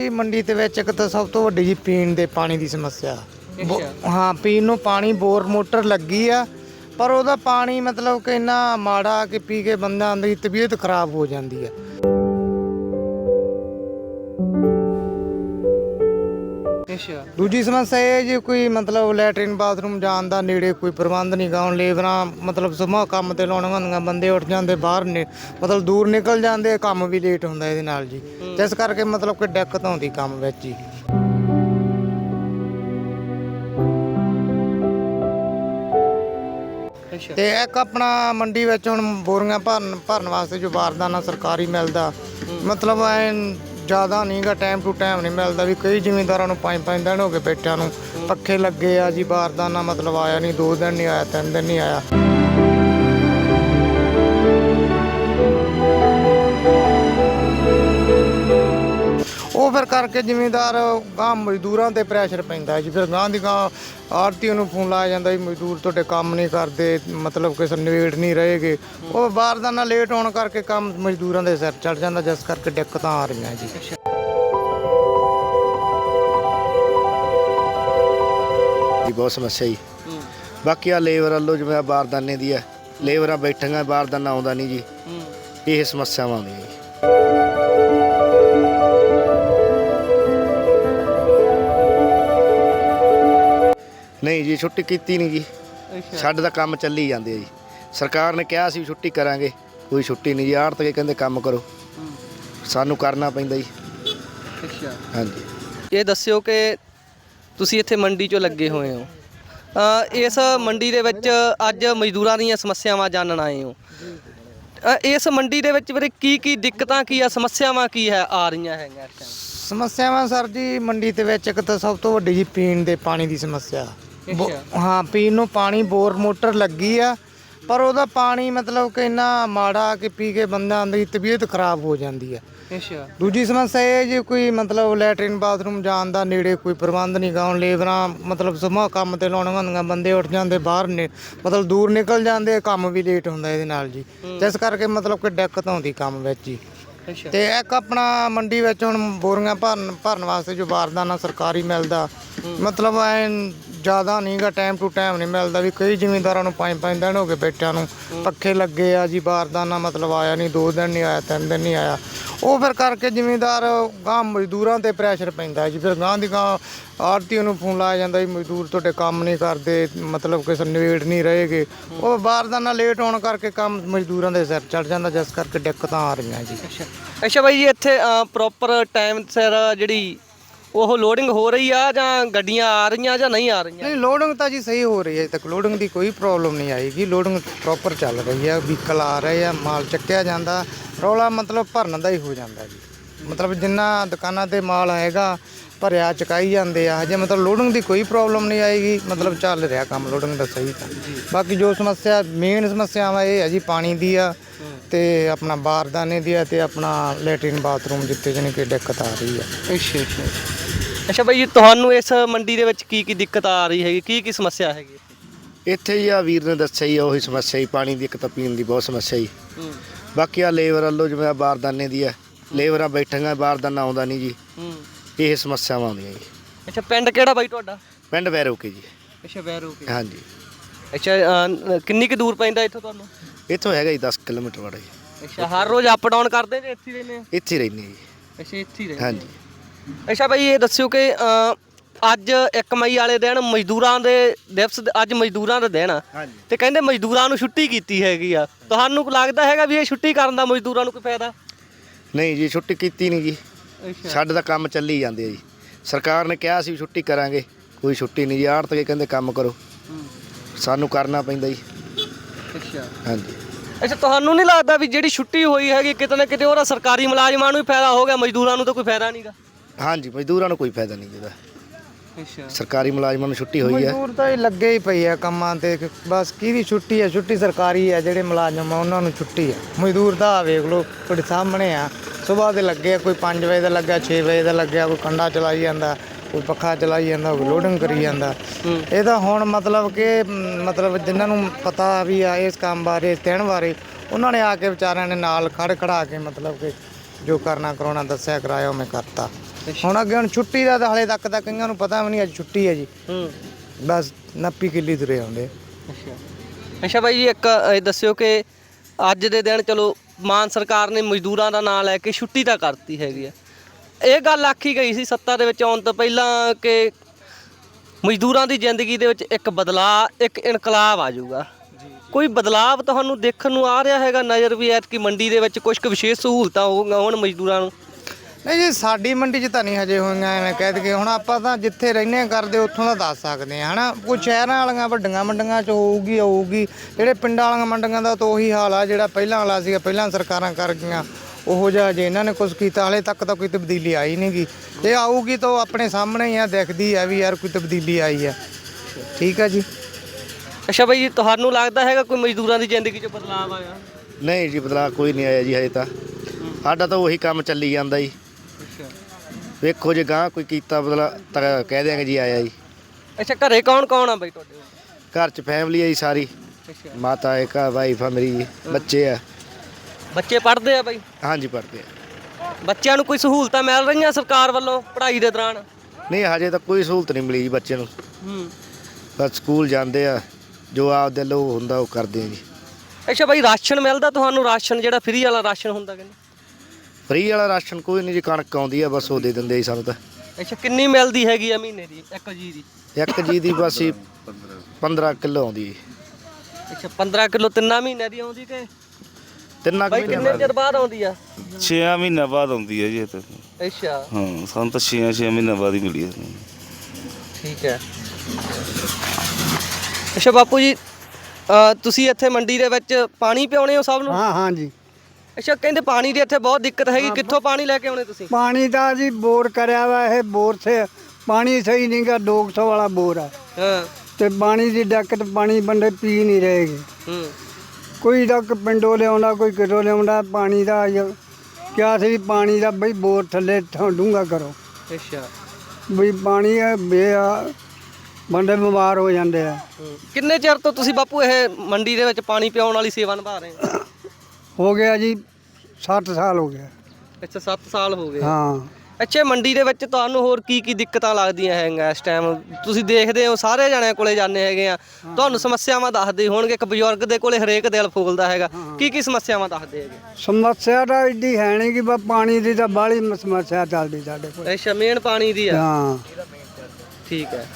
ਇਹ ਮੰਡੀ ਦੇ ਵਿੱਚ ਇੱਕ ਤਾਂ ਸਭ ਤੋਂ ਵੱਡੀ ਜੀ ਪੀਣ ਦੇ ਪਾਣੀ ਦੀ ਸਮੱਸਿਆ। ਬੋ- ਹਾਂ ਪੀਣ ਨੂੰ ਪਾਣੀ ਬੋਰ ਮੋਟਰ ਲੱਗੀ ਆ ਪਰ ਉਹਦਾ ਪਾਣੀ ਮਤਲਬ ਕਿ ਇੰਨਾ ਮਾੜਾ ਕਿ ਪੀ ਕੇ ਬੰਦਾ ਦੀ ਤਬੀਅਤ ਖਰਾਬ ਹੋ ਜਾਂਦੀ ਹੈ ਅੱਛਾ। ਦੂਜੀ ਸਮੱਸਿਆ ਇਹ ਹੈ ਜੀ ਕੋਈ ਮਤਲਬ ਲੈਟਰਿਨ ਬਾਥਰੂਮ ਜਾਣ ਦਾ ਨੇੜੇ ਕੋਈ ਪ੍ਰਬੰਧ ਨਹੀਂ ਗਾਉਣ ਲੇਬਰਾਂ ਮਤਲਬ ਸਮਾਂ ਕੰਮ ਤੇ ਲਾਉਣੀਆਂ ਹੁੰਦੀਆਂ ਬੰਦੇ ਉੱਠ ਜਾਂਦੇ ਬਾਹਰ ਨੇ ਮਤਲਬ ਦੂਰ ਨਿਕਲ ਜਾਂਦੇ ਕੰਮ ਵੀ ਲੇਟ ਹੁੰਦਾ ਇਹਦੇ ਨਾਲ ਜੀ। ਜਿਸ ਕਰਕੇ ਮਤਲਬ ਕਿ ਦਿੱਕਤ ਆਉਂਦੀ ਕੰਮ ਵਿੱਚ ਜੀ ਤੇ ਇੱਕ ਆਪਣਾ ਮੰਡੀ ਵਿੱਚ ਹੁਣ ਬੋਰੀਆਂ ਭਰਨ ਭਰਨ ਵਾਸਤੇ ਜੋ ਬਾਰਦਾਨਾ ਸਰਕਾਰੀ ਮਿਲਦਾ ਮਤਲਬ ਐ ਜ਼ਿਆਦਾ ਨਹੀਂਗਾ ਟਾਈਮ ਟੂ ਟਾਈਮ ਨਹੀਂ ਮਿਲਦਾ ਵੀ ਕਈ ਜ਼ਿਮੀਂਦਾਰਾਂ ਨੂੰ ਪੰਜ ਪੰਜ ਦਿਨ ਹੋ ਗਏ ਬੇਟਿਆਂ ਨੂੰ। ਪੱਖੇ ਲੱਗੇ ਆ ਜੀ, ਬਾਰਦਾਨਾ ਮਤਲਬ ਆਇਆ ਨਹੀਂ, ਦੋ ਦਿਨ ਨਹੀਂ ਆਇਆ, ਤਿੰਨ ਦਿਨ ਨਹੀਂ ਆਇਆ। ਉਹ ਫਿਰ ਕਰਕੇ ਜ਼ਿਮੀਂਦਾਰ ਗਾਂ ਮਜ਼ਦੂਰਾਂ ਤੇ ਪ੍ਰੈਸ਼ਰ ਪੈਂਦਾ ਜੀ। ਫਿਰ ਗਾਂ ਦੀ ਗਾਂ ਆੜਤੀ ਨੂੰ ਫੋਨ ਲਾਇਆ ਜਾਂਦਾ ਜੀ ਮਜ਼ਦੂਰ ਤੁਹਾਡੇ ਕੰਮ ਨਹੀਂ ਕਰਦੇ ਮਤਲਬ ਕਿ ਨਵੇੜ ਨਹੀਂ ਰਹੇਗੇ। ਉਹ ਬਾਰਦਾਨਾ ਲੇਟ ਹੋਣ ਕਰਕੇ ਕੰਮ ਮਜ਼ਦੂਰਾਂ ਦੇ ਸਿਰ ਚੜ ਜਾਂਦਾ ਜਿਸ ਕਰਕੇ ਦਿੱਕਤਾਂ ਆ ਰਹੀਆਂ ਜੀ। ਦੀ ਬਹੁਤ ਸਮੱਸਿਆ ਜੀ। ਬਾਕੀ ਆ ਲੇਬਰ ਵੱਲੋਂ ਜਿਵੇਂ ਆਹ ਬਾਰਦਾਨੇ ਦੀ ਹੈ ਲੇਬਰਾਂ ਬੈਠੀਆਂ ਬਾਰਦਾਨਾ ਆਉਂਦਾ ਨਹੀਂ ਜੀ। ਇਹ ਸਮੱਸਿਆਵਾਂ ਆਉਂਦੀਆਂ ਜੀ। ਨਹੀਂ ਜੀ ਛੁੱਟੀ ਕੀਤੀ ਨਹੀਂ ਜੀ। ਸਾਡੇ ਦਾ ਕੰਮ ਚੱਲੀ ਜਾਂਦੇ ਆ ਜੀ। ਸਰਕਾਰ ਨੇ ਕਿਹਾ ਸੀ ਛੁੱਟੀ ਕਰਾਂਗੇ ਕੋਈ ਛੁੱਟੀ ਨਹੀਂ ਜੀ। ਆੜਤ ਕੇ ਕਹਿੰਦੇ ਕੰਮ ਕਰੋ। ਸਾਨੂੰ ਕਰਨਾ ਪੈਂਦਾ ਜੀ। ਅੱਛਾ। ਹਾਂਜੀ। ਇਹ ਦੱਸਿਓ ਕਿ ਤੁਸੀਂ ਇੱਥੇ ਮੰਡੀ 'ਚੋਂ ਲੱਗੇ ਹੋਏ ਹੋ। ਅ, ਇਸ ਮੰਡੀ ਦੇ ਵਿੱਚ ਅੱਜ ਮਜ਼ਦੂਰਾਂ ਦੀਆਂ ਸਮੱਸਿਆਵਾਂ ਜਾਣਨ ਆਏ ਹੋ। ਅ, ਇਸ ਮੰਡੀ ਦੇ ਵਿੱਚ ਵੀਰੇ ਕੀ ਕੀ ਦਿੱਕਤਾਂ ਕੀ ਆ ਸਮੱਸਿਆਵਾਂ ਕੀ ਹੈ ਆ ਰਹੀਆਂ ਹੈਗੀਆਂ ਇਸ? ਸਮੱਸਿਆਵਾਂ ਸਰ ਜੀ ਮੰਡੀ ਦੇ ਵਿੱਚ ਇੱਕ ਤਾਂ ਸਭ ਤੋਂ ਵੱਡੀ ਜੀ ਪੀਣ ਦੇ ਪਾਣੀ ਦੀ ਸਮੱਸਿਆ। ਬੋ-। ਹਾਂ ਪੀਣ ਨੂੰ ਪਾਣੀ ਬੋਰ ਮੋਟਰ ਲੱਗੀ ਆ ਪਰ ਉਹਦਾ ਪਾਣੀ ਮਤਲਬ ਕਿ ਇੰਨਾ ਮਾੜਾ ਕਿ ਪੀ ਕੇ ਬੰਦਾ ਦੀ ਤਬੀਅਤ ਖਰਾਬ ਹੋ ਜਾਂਦੀ ਹੈ ਅੱਛਾ। ਦੂਜੀ ਸਮੱਸਿਆ ਇਹ ਹੈ ਜੀ ਕੋਈ ਮਤਲਬ ਲੈਟਰਿਨ ਬਾਥਰੂਮ ਜਾਣ ਦਾ ਨੇੜੇ ਕੋਈ ਪ੍ਰਬੰਧ ਨਹੀਂ ਗਾਉਣ ਲੇਬਰਾਂ ਮਤਲਬ ਸਮਾਂ ਕੰਮ ਤੇ ਲਾਉਣੀਆਂ ਹੁੰਦੀਆਂ ਬੰਦੇ ਉੱਠ ਜਾਂਦੇ ਬਾਹਰ ਨੇ ਮਤਲਬ ਦੂਰ ਨਿਕਲ ਜਾਂਦੇ ਕੰਮ ਵੀ ਲੇਟ ਹੁੰਦਾ ਇਹਦੇ ਨਾਲ ਜੀ। ਜਿਸ ਕਰਕੇ ਮਤਲਬ ਕਿ ਦਿੱਕਤ ਆਉਂਦੀ ਕੰਮ ਵਿੱਚ ਜੀ। ਅੱਛਾ। ਤੇ ਇੱਕ ਆਪਣਾ ਮੰਡੀ ਵਿੱਚ ਹੁਣ ਬੋਰੀਆਂ ਭਰਨ ਭਰਨ ਵਾਸਤੇ ਜੋ ਬਾਰਦਾਨਾ ਸਰਕਾਰੀ ਮਿਲਦਾ ਮਤਲਬ ਐ ਜ਼ਿਆਦਾ ਨਹੀਂਗਾ ਟਾਈਮ ਟੂ ਟਾਈਮ ਨਹੀਂ ਮਿਲਦਾ ਵੀ ਕਈ ਜ਼ਿਮੀਂਦਾਰਾਂ ਨੂੰ ਪੰਜ ਪੰਜ ਦਿਨ ਹੋ ਗਏ ਬੈਠਿਆਂ ਨੂੰ। ਪੱਖੇ ਲੱਗੇ ਆ ਜੀ ਬਾਰਦਾਨਾ ਮਤਲਬ ਆਇਆ ਨਹੀਂ ਦੋ ਦਿਨ ਨਹੀਂ ਆਇਆ ਤਿੰਨ ਦਿਨ ਨਹੀਂ ਆਇਆ। ਉਹ ਫਿਰ ਕਰਕੇ ਜ਼ਿਮੀਂਦਾਰ ਗਾਂ ਮਜ਼ਦੂਰਾਂ ਤੇ ਪ੍ਰੈਸ਼ਰ ਪੈਂਦਾ ਜੀ। ਫਿਰ ਗਾਂ ਦੀ ਗਾਂ ਆੜਤੀ ਨੂੰ ਫੋਨ ਲਾਇਆ ਜਾਂਦਾ ਜੀ ਮਜ਼ਦੂਰ ਤੁਹਾਡੇ ਕੰਮ ਨਹੀਂ ਕਰਦੇ ਮਤਲਬ ਕਿ ਨਵੇੜ ਨਹੀਂ ਰਹੇਗੇ। ਉਹ ਬਾਰਦਾਨਾ ਲੇਟ ਹੋਣ ਕਰਕੇ ਕੰਮ ਮਜ਼ਦੂਰਾਂ ਦੇ ਸਿਰ ਚੜ ਜਾਂਦਾ ਜਿਸ ਕਰਕੇ ਦਿੱਕਤਾਂ ਆ ਰਹੀਆਂ ਜੀ। ਅੱਛਾ। ਅੱਛਾ ਬਾਈ ਜੀ ਇੱਥੇ ਪ੍ਰੋਪਰ ਟਾਈਮ ਸਿਰ ਜਿਹੜੀ ਉਹ ਲੋਡਿੰਗ ਹੋ ਰਹੀ ਆ ਜਾਂ ਗੱਡੀਆਂ ਆ ਰਹੀਆਂ ਜਾਂ ਨਹੀਂ ਆ ਰਹੀਆਂ? ਨਹੀਂ ਲੋਡਿੰਗ ਤਾਂ ਜੀ ਸਹੀ ਹੋ ਰਹੀ ਹੈ। ਅਜੇ ਤੱਕ ਲੋਡਿੰਗ ਦੀ ਕੋਈ ਪ੍ਰੋਬਲਮ ਨਹੀਂ ਆਏਗੀ। ਲੋਡਿੰਗ ਪ੍ਰੋਪਰ ਚੱਲ ਰਹੀ ਹੈ। ਵਹੀਕਲ ਆ ਰਹੇ ਆ, ਮਾਲ ਚੱਕਿਆ ਜਾਂਦਾ। ਰੌਲਾ ਮਤਲਬ ਭਰਨ ਦਾ ਹੀ ਹੋ ਜਾਂਦਾ ਜੀ। ਮਤਲਬ ਜਿੰਨਾ ਦੁਕਾਨਾਂ ਤੇ ਮਾਲ ਆਏਗਾ, ਭਰਿਆ, ਚਕਾਈ ਜਾਂਦੇ ਆ, ਹਜੇ ਮਤਲਬ ਲੋਡਿੰਗ ਦੀ ਕੋਈ ਪ੍ਰੋਬਲਮ ਨਹੀਂ ਆਏਗੀ। ਮਤਲਬ ਚੱਲ ਰਿਹਾ ਕੰਮ ਲੋਡਿੰਗ ਦਾ ਸਹੀ ਤਾਂ। ਬਾਕੀ ਜੋ ਸਮੱਸਿਆ ਮੇਨ ਸਮੱਸਿਆਵਾਂ ਇਹ ਹੈ ਜੀ, ਪਾਣੀ ਦੀ ਆ। ਤੇ ਆਪਣਾ ਬਾਰਦਾਨੇ ਦੀ ਤੇ ਆਪਣਾ ਲੈਟਰਿਨ ਬਾਥਰੂਮ ਜਿੱਥੇ ਜਾਣੀ ਕਿ ਦਿੱਕਤ ਆ ਰਹੀ ਆ ਅੱਛਾ ਅੱਛਾ ਅੱਛਾ। ਬਾਈ ਜੀ ਤੁਹਾਨੂੰ ਇਸ ਮੰਡੀ ਦੇ ਵਿੱਚ ਕੀ ਕੀ ਦਿੱਕਤ ਆ ਰਹੀ ਹੈਗੀ? ਕੀ ਕੀ ਸਮੱਸਿਆ ਹੈਗੀ? ਇੱਥੇ ਹੀ ਆ ਵੀਰ ਨੇ ਦੱਸਿਆ ਹੀ ਆ ਉਹੀ ਸਮੱਸਿਆ ਹੀ ਪਾਣੀ ਦੀ ਇੱਕ ਤਾਂ ਪੀਣ ਦੀ ਬਹੁਤ ਸਮੱਸਿਆ ਹੀ। ਹੂੰ। ਬਾਕੀ ਆ ਲੇਬਰ ਵੱਲੋਂ ਜਿਵੇਂ ਬਾਰਦਾਨੇ ਦੀ ਹੈ ਲੇਬਰਾਂ ਬੈਠੀਆਂ ਬਾਰਦਾਨਾ ਆਉਂਦਾ ਨਹੀਂ ਜੀ। ਹੂੰ। ਇਹ ਸਮੱਸਿਆਵਾਂ ਆਉਂਦੀਆਂ ਜੀ। ਅੱਛਾ ਪਿੰਡ ਕਿਹੜਾ ਬਾਈ ਤੁਹਾਡਾ? ਪਿੰਡ ਵੈਰੋਕੇ ਜੀ। ਅੱਛਾ ਬੈਰੋ ਕੇ ਹਾਂਜੀ। ਅੱਛਾ ਕਿੰਨੀ ਕੁ ਦੂਰ ਪੈਂਦਾ ਇੱਥੋਂ ਤੁਹਾਨੂੰ? ਇੱਥੋਂ ਹੈਗਾ ਜੀ 10 ਕਿਲੋਮੀਟਰ ਵਾਲਾ ਜੀ। ਅੱਛਾ ਹਰ ਰੋਜ਼ ਅਪ ਡਾਊਨ ਕਰਦੇ ਜੇ ਇੱਥੇ ਹੀ ਰਹਿੰਦੇ ਆ ਇੱਥੇ ਰਹਿੰਦੇ ਜੀ। ਅੱਛਾ ਇੱਥੇ ਹੀ ਰਹਿੰਦੇ ਹਾਂਜੀ। ਅੱਛਾ ਬਾਈ ਇਹ ਦੱਸਿਓ ਕਿ ਅ, ਅੱਜ 1 ਮਈ ਵਾਲੇ ਦਿਨ ਮਜ਼ਦੂਰਾਂ ਦੇ ਦਿਵਸ ਦੇ- ਅੱਜ ਮਜ਼ਦੂਰਾਂ ਦਾ ਦਿਨ ਆ। ਹਾਂਜੀ। ਤੇ ਕਹਿੰਦੇ ਮਜ਼ਦੂਰਾਂ ਨੂੰ ਛੁੱਟੀ ਕੀਤੀ ਹੈਗੀ ਆ। ਤੁਹਾਨੂੰ ਕੋਈ ਲੱਗਦਾ ਹੈਗਾ ਵੀ ਇਹ ਛੁੱਟੀ ਕਰਨ ਦਾ ਮਜ਼ਦੂਰਾਂ ਨੂੰ ਕੋਈ ਫਾਇਦਾ? ਨਹੀਂ ਜੀ ਛੁੱਟੀ ਕੀਤੀ ਨਹੀਂ ਜੀ। ਸਾਡੇ ਦਾ ਕੰਮ ਚੱਲੀ ਜਾਂਦੇ ਆ ਜੀ। ਸਰਕਾਰ ਨੇ ਕਿਹਾ ਸੀ ਛੁੱਟੀ ਕਰਾਂਗੇ। ਕੋਈ ਛੁੱਟੀ ਨਹੀਂ ਜੀ ਆੜਤ ਕੇ ਕਹਿੰਦੇ ਕੰਮ ਕਰੋ। ਸਾਨੂੰ ਕਰਨਾ ਪੈਂਦਾ ਜੀ। ਅੱਛਾ ਹਾਂਜੀ। ਅੱਛਾ ਤੁਹਾਨੂੰ ਨਹੀਂ ਲੱਗਦਾ ਵੀ ਜਿਹੜੀ ਛੁੱਟੀ ਹੋਈ ਹੈਗੀ ਕਿਤੇ ਨਾ ਕਿਤੇ ਉਹਦਾ ਸਰਕਾਰੀ ਮੁਲਾਜ਼ਮਾਂ ਨੂੰ ਵੀ ਫਾਇਦਾ ਹੋ ਗਿਆ ਮਜ਼ਦੂਰਾਂ ਨੂੰ ਤਾਂ ਕੋਈ ਫਾਇਦਾ ਨਹੀਂਗਾ ਹਾਂਜੀ ਮਜ਼ਦੂਰਾਂ ਨੂੰ ਕੋਈ ਫਾਇਦਾ ਨਹੀਂ ਜਿਹਦਾ ਅੱਛਾ। ਸਰਕਾਰੀ ਮੁਲਾਜ਼ਮਾਂ ਨੂੰ ਛੁੱਟੀ ਹੋਈ ਹੈ। ਮਜ਼ਦੂਰ ਤਾਂ ਇਹ ਲੱਗੇ ਹੀ ਪਈ ਆ ਕੰਮਾਂ ਤੇ ਬਸ ਕਿਹਦੀ ਛੁੱਟੀ ਹੈ? ਛੁੱਟੀ ਸਰਕਾਰੀ ਹੈ ਜਿਹੜੇ ਮੁਲਾਜ਼ਮ ਆ ਉਹਨਾਂ ਨੂੰ ਛੁੱਟੀ ਹੈ। ਮਜ਼ਦੂਰ ਦਾ ਆਹ ਵੇਖ ਲਓ ਤੁਹਾਡੇ ਸਾਹਮਣੇ ਆ। ਸਵੇਰ ਦੇ ਲੱਗੇ ਆ ਕੋਈ 5 ਵਜੇ ਦਾ ਲੱਗਾ 6 ਵਜੇ ਦਾ ਲੱਗਿਆ ਕੋਈ ਕੰਡਾ ਚਲਾਈ ਜਾਂਦਾ। ਕੋਈ ਪੱਖਾ ਚਲਾਈ ਜਾਂਦਾ ਕੋਈ ਲੋਡਿੰਗ ਕਰੀ ਜਾਂਦਾ। ਇਹ ਤਾਂ ਹੁਣ ਮਤਲਬ ਕਿ ਮਤਲਬ ਜਿਨ੍ਹਾਂ ਨੂੰ ਪਤਾ ਵੀ ਆ ਇਸ ਕੰਮ ਬਾਰੇ ਦਿਨ ਬਾਰੇ ਉਹਨਾਂ ਨੇ ਆ ਕੇ ਵਿਚਾਰਿਆਂ ਨੇ ਨਾਲ ਖੜ ਖੜਾ ਕੇ ਮਤਲਬ ਕਿ ਜੋ ਕਰਨਾ ਕਰਾਉਣਾ ਦੱਸਿਆ ਕਰਾਇਆ ਉਹ ਮੈਂ ਕਰਤਾ। ਹੁਣ ਅੱਗੇ ਹੁਣ ਛੁੱਟੀ ਦਾ ਤਾਂ ਹਲੇ ਤੱਕ ਤਾਂ ਕਈਆਂ ਨੂੰ ਪਤਾ ਵੀ ਨਹੀਂ ਅੱਜ ਛੁੱਟੀ ਹੈ ਜੀ। ਬਸ ਨੱਪੀ ਕਿੱਲੀ ਤੁਰੇ ਆਉਂਦੇ। ਅੱਛਾ। ਅੱਛਾ ਬਾਈ ਜੀ ਇੱਕ ਇਹ ਦੱਸਿਓ ਕਿ ਅੱਜ ਦੇ ਦਿਨ ਚਲੋ ਮਾਨ ਸਰਕਾਰ ਨੇ ਮਜ਼ਦੂਰਾਂ ਦਾ ਨਾਂ ਲੈ ਕੇ ਛੁੱਟੀ ਤਾਂ ਕਰਤੀ ਹੈਗੀ ਆ। ਇਹ ਗੱਲ ਆਖੀ ਗਈ ਸੀ ਸੱਤਾ ਦੇ ਵਿੱਚ ਆਉਣ ਤੋਂ ਪਹਿਲਾਂ ਕਿ ਮਜ਼ਦੂਰਾਂ ਦੀ ਜ਼ਿੰਦਗੀ ਦੇ ਵਿੱਚ ਇੱਕ ਬਦਲਾਅ ਇੱਕ ਇਨਕਲਾਬ ਆ ਜਾਊਗਾ। ਕੋਈ ਬਦਲਾਅ ਤੁਹਾਨੂੰ ਦੇਖਣ ਨੂੰ ਆ ਰਿਹਾ ਹੈਗਾ ਨਜ਼ਰ ਵੀ ਐਤ ਕਿ ਮੰਡੀ ਦੇ ਵਿੱਚ ਕੁਝ ਕੁ ਵਿਸ਼ੇਸ਼ ਸਹੂਲਤਾਂ ਹੋਊਗੀਆਂ ਹੁਣ ਮਜ਼ਦੂਰਾਂ ਨੂੰ? ਨਹੀਂ ਜੀ ਸਾਡੀ ਮੰਡੀ 'ਚ ਤਾਂ ਨਹੀਂ ਹਜੇ ਹੋਈਆਂ ਐਵੇਂ ਕਹਿ ਦਈਏ। ਹੁਣ ਆਪਾਂ ਤਾਂ ਜਿੱਥੇ ਰਹਿੰਦੇ ਕਰਦੇ ਉੱਥੋਂ ਦਾ ਦੱਸ ਸਕਦੇ ਆ ਹਨਾ? ਕੋਈ ਸ਼ਹਿਰਾਂ ਵਾਲੀਆਂ ਵੱਡੀਆਂ ਮੰਡੀਆਂ 'ਚ ਹੋਊਗੀ ਹੋਊਗੀ ਜਿਹੜੇ ਪਿੰਡਾਂ ਵਾਲੀਆਂ ਮੰਡੀਆਂ ਦਾ ਤਾਂ ਉਹੀ ਹਾਲ ਆ ਜਿਹੜਾ ਪਹਿਲਾਂ ਵਾਲਾ ਸੀਗਾ ਪਹਿਲਾਂ ਸਰਕਾਰਾਂ ਕਰ ਗਈਆਂ। ਉਹੋ ਜਿਹਾ ਜੇ ਇਹਨਾਂ ਨੇ ਕੁਝ ਕੀਤਾ ਹਲੇ ਤੱਕ ਤਾਂ ਕੋਈ ਤਬਦੀਲੀ ਆਈ ਨਹੀਂਗੀ ਜੇ ਆਊਗੀ ਤਾਂ ਆਪਣੇ ਸਾਹਮਣੇ ਹੀ ਆ ਦਿਖਦੀ ਆ ਵੀ ਯਾਰ ਕੋਈ ਤਬਦੀਲੀ ਆਈ ਆ। ਠੀਕ ਆ ਜੀ? ਅੱਛਾ ਬਾਈ ਜੀ ਤੁਹਾਨੂੰ ਲੱਗਦਾ ਹੈਗਾ ਕੋਈ ਮਜ਼ਦੂਰਾਂ ਦੀ ਜ਼ਿੰਦਗੀ 'ਚ ਬਦਲਾਅ ਆਇਆ? ਨਹੀਂ ਜੀ ਬਦਲਾਅ ਕੋਈ ਨਹੀਂ ਆਇਆ ਜੀ ਹਜੇ ਤਾਂ। ਸਾਡਾ ਤਾਂ ਉਹੀ ਕੰਮ ਚੱਲੀ ਜਾਂਦਾ ਜੀ। ਅੱਛਾ। ਵੇਖੋ ਜੇ ਗਾਂ ਕੋਈ ਕੀਤਾ ਬਦਲਾ ਤਾਂ ਕਹਿ ਦਿਆਂਗੇ ਜੀ ਆਇਆ ਜੀ। ਅੱਛਾ ਘਰੇ ਕੌਣ ਕੌਣ ਆ ਬਾਈ ਤੁਹਾਡੇ? ਘਰ 'ਚ ਫੈਮਿਲੀ ਆ ਜੀ ਸਾਰੀ। ਅੱਛਾ। ਮਾਤਾ ਇੱਕ ਆ ਵਾਈਫ ਆ ਮੇਰੀ ਜੀ, ਬੱਚੇ ਆ। ਬੱਚੇ ਪੜ੍ਹਦੇ ਆ ਬਾਈ? ਹਾਂਜੀ ਪੜ੍ਹਦੇ ਆ। ਬੱਚਿਆਂ ਨੂੰ ਕੋਈ ਸਹੂਲਤਾਂ ਮਿਲ ਰਹੀਆਂ ਸਰਕਾਰ ਵੱਲੋਂ ਪੜ੍ਹਾਈ ਦੇ ਦੌਰਾਨ? ਨਹੀਂ ਹਜੇ ਤਾਂ ਕੋਈ ਸਹੂਲਤ ਨਹੀਂ ਮਿਲੀ ਜੀ ਬੱਚੇ ਨੂੰ। ਹੂੰ। ਬਸ ਸਕੂਲ ਜਾਂਦੇ ਆ ਜੋ ਆਪ ਦੇ ਲੋ ਹੁੰਦਾ ਉਹ ਕਰਦੇ ਆ ਜੀ। ਅੱਛਾ ਬਾਈ ਰਾਸ਼ਨ ਮਿਲਦਾ ਤੁਹਾਨੂੰ? ਰਾਸ਼ਨ ਜਿਹੜਾ ਫ੍ਰੀ ਵਾਲਾ ਰਾਸ਼ਨ ਹੁੰਦਾ ਕਿ ਫ੍ਰੀ ਵਾਲਾ ਰਾਸ਼ਨ ਕੋਈ ਨਹੀਂ ਜੀ ਕਣਕ ਆਉਂਦੀ ਆ ਬਸ ਉਹ ਦੇ ਦਿੰਦੇ ਜੀ ਸਾਨੂੰ ਤਾਂ। ਅੱਛਾ ਕਿੰਨੀ ਮਿਲਦੀ ਹੈਗੀ ਆ ਮਹੀਨੇ ਦੀ? ਇੱਕ ਜੀ ਦੀ। ਇੱਕ ਜੀ ਦੀ ਬਸ ਹੀ 15 ਕਿਲੋ ਆਉਂਦੀ ਜੀ। ਅੱਛਾ 15 ਕਿਲੋ ਤਿੰਨਾਂ ਮਹੀਨਿਆਂ ਦੀ ਆਉਂਦੀ ਕਿ ਤਿੰਨਾਂ ਕੁ ਬਾਈ ਮਹੀਨਿਆਂ ਕਿੰਨੇ ਚਿਰ ਬਾਅਦ ਆਉਂਦੀ ਆ? 6 ਮਹੀਨਿਆਂ ਬਾਅਦ ਆਉਂਦੀ ਹੈ ਜੀ ਇਹ ਤਾਂ। ਅੱਛਾ। ਹਾਂ ਸਾਨੂੰ ਤਾਂ 6 6 ਮਹੀਨਿਆਂ ਬਾਅਦ ਹੀ ਮਿਲੀ ਹੈ ਠੀਕ ਹੈ। ਅੱਛਾ ਬਾਪੂ ਜੀ ਅ, ਤੁਸੀਂ ਇੱਥੇ ਮੰਡੀ ਦੇ ਵਿੱਚ ਪਾਣੀ ਪਿਆਉਣੇ ਹੋ ਸਭ ਨੂੰ? ਹਾਂ ਹਾਂ ਜੀ। ਅੱਛਾ ਕਹਿੰਦੇ ਪਾਣੀ ਦੀ ਇੱਥੇ ਬਹੁਤ ਦਿੱਕਤ ਹੈਗੀ ਕਿੱਥੋਂ ਪਾਣੀ ਲੈ ਕੇ ਆਉਣੇ ਤੁਸੀਂ? ਪਾਣੀ ਦਾ ਜੀ ਬੋਰ ਕਰਿਆ ਵਾ ਇਹ ਬੋਰ ਸੇ ਪਾਣੀ ਸਹੀ ਨਹੀਂਗਾ 200 ਵਾਲਾ ਬੋਰ ਆ। ਹਾਂ। ਤੇ ਪਾਣੀ ਦੀ ਦਿੱਕਤ ਪਾਣੀ ਬੰਦੇ ਪੀ ਨਹੀਂ ਰਹੇਗੇ ਹੂੰ। ਕੋਈ ਤੱਕ ਪਿੰਡੋਂ ਲਿਆਉਂਦਾ ਕੋਈ ਕਿਤੋਂ ਲਿਆਉਂਦਾ ਪਾਣੀ ਦਾ ਜ- ਕਿਹਾ ਸੀ ਵੀ ਪਾਣੀ ਦਾ ਬਈ ਬੋਰ ਥੱਲੇ ਡੂੰਗਾ ਕਰੋ। ਅੱਛਾ। ਵੀ ਪਾਣੀ ਹੈ ਬੇ ਆ, ਬੰਦੇ ਬਿਮਾਰ ਹੋ ਜਾਂਦੇ ਆ। ਕਿੰਨੇ ਚਿਰ ਤੋਂ ਤੁਸੀਂ ਬਾਪੂ ਇਹ ਮੰਡੀ ਦੇ ਵਿੱਚ ਪਾਣੀ ਪਿਆਉਣ ਵਾਲੀ ਸੇਵਾ ਨਿਭਾ ਰਹੇ ਹੋ? ਹੋ ਗਿਆ ਜੀ 60 ਸਾਲ ਹੋ ਗਿਆ। ਅੱਛਾ 7 ਸਾਲ ਹੋ ਗਏ। ਹਾਂ। ਅੱਛਾ ਮੰਡੀ ਦੇ ਵਿੱਚ ਤੁਹਾਨੂੰ ਹੋਰ ਕੀ ਕੀ ਦਿੱਕਤਾਂ ਲੱਗਦੀਆਂ ਹੈਗੀਆਂ ਇਸ ਟਾਈਮ ਤੁਸੀਂ ਦੇਖਦੇ ਹੋ ਸਾਰੇ ਜਣਿਆਂ ਕੋਲੇ ਜਾਂਦੇ ਹੈਗੇ ਆ। ਤੁਹਾਨੂੰ ਸਮੱਸਿਆਵਾਂ ਦੱਸਦੇ ਹੋਣਗੇ ਇੱਕ ਬਜ਼ੁਰਗ ਦੇ ਕੋਲੇ ਹਰੇਕ ਦਿਲ ਫੂਲਦਾ ਹੈਗਾ। ਕੀ ਕੀ ਸਮੱਸਿਆਵਾਂ ਦੱਸਦੇ ਹੈਗੇ? ਸਮੱਸਿਆ ਤਾਂ ਏਡੀ ਹੈ ਨਹੀਂ ਕਿ ਬਸ ਪਾਣੀ ਦੀ ਤਾਂ ਬਾਹਲੀ ਸਮੱਸਿਆ ਚੱਲਦੀ ਸਾਡੇ ਕੋਲ। ਅੱਛਾ ਮੇਨ ਪਾਣੀ ਦੀ ਆ? ਹਾਂ। ਠੀਕ ਹੈ।